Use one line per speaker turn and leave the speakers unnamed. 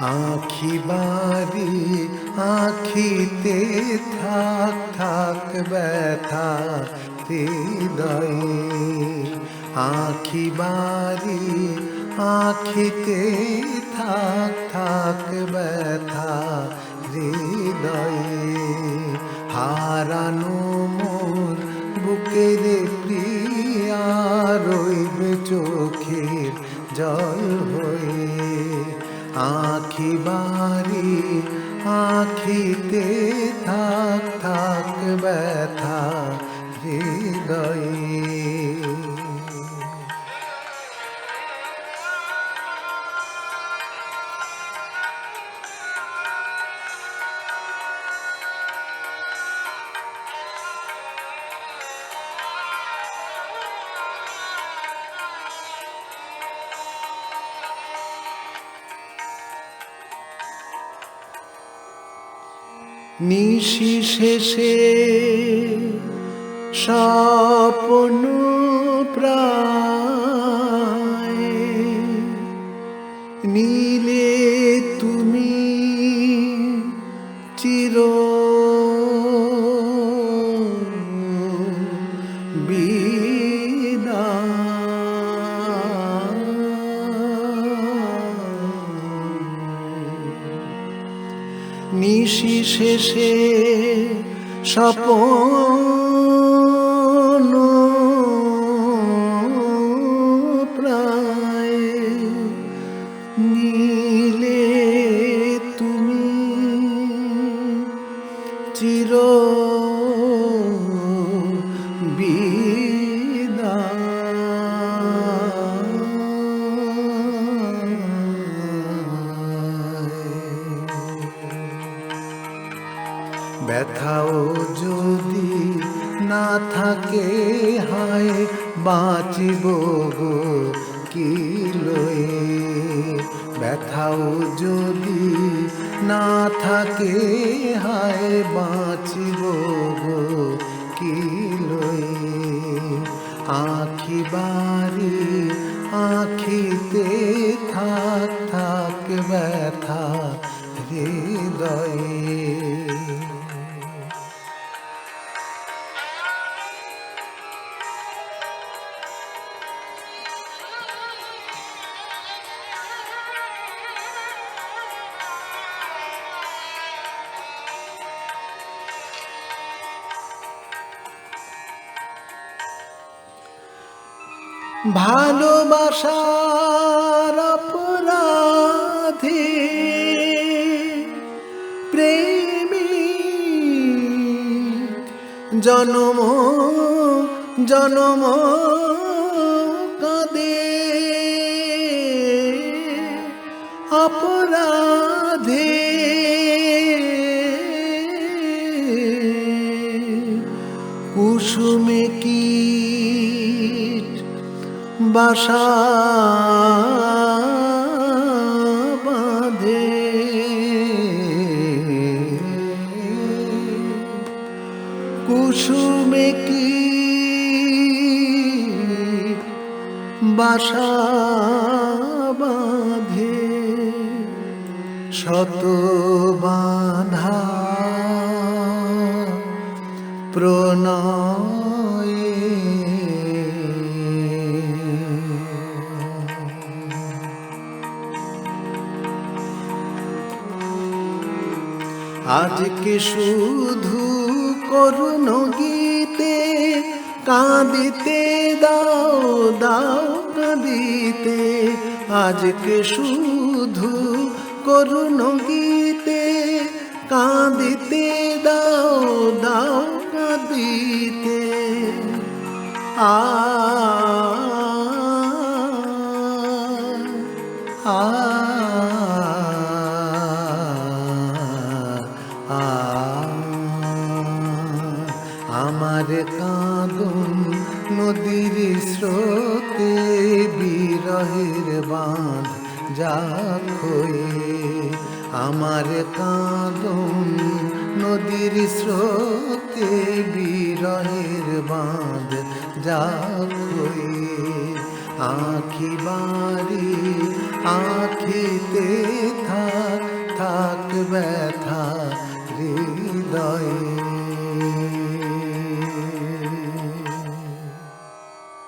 আখি বাড়ি, আখিতে থাক থাক, ব্যথা, হৃদয়ে। আখি বাড়ি, আখিতে থাক থাক, ব্যথা, হৃদয়ে। হারানো মোর বুকের প্রিয়া রইবে চোখের জল হয়ে আখি বাড়ি আখিতে থাক থাক ব্যথা হৃদয়ে নিশি শেষে স্বপ্ন প্রায় নিশি শেষে স্বপন প্রায় না থাকে, হায়, বাঁচিব গো কি লয়ে? ব্যথাও যদি না থাকে, হায়, বাঁচিব গো কি লয়ে? আখি বাড়ি আখিতে থাক থাক, ব্যথা, হৃদয়ে ভালোবাসার অপরাধে প্রেমী জনম জনম কাঁদে। অপরাধে কুসুমে কীট বাসা বাঁধে। কুসুমে কি বাসা বাঁধে? শত বাধা প্রণয়ে আজকে শুধু করুণ গীতে কাঁদিতে দাও দাও কাঁদিতে। আজকে শুধু করুণ গীতে কাঁদিতে দাও দাও কাঁদিতে। আ আ কাঁদুন নদীর স্রোতে বিরহের বাঁধ যাক আমার কাঁদুন নদীর স্রোতে বিরহের বাঁধ যাক হয়ে আঁখি বাড়ি আঁখিতে থাক থাক ব্যথা, হৃদয়ে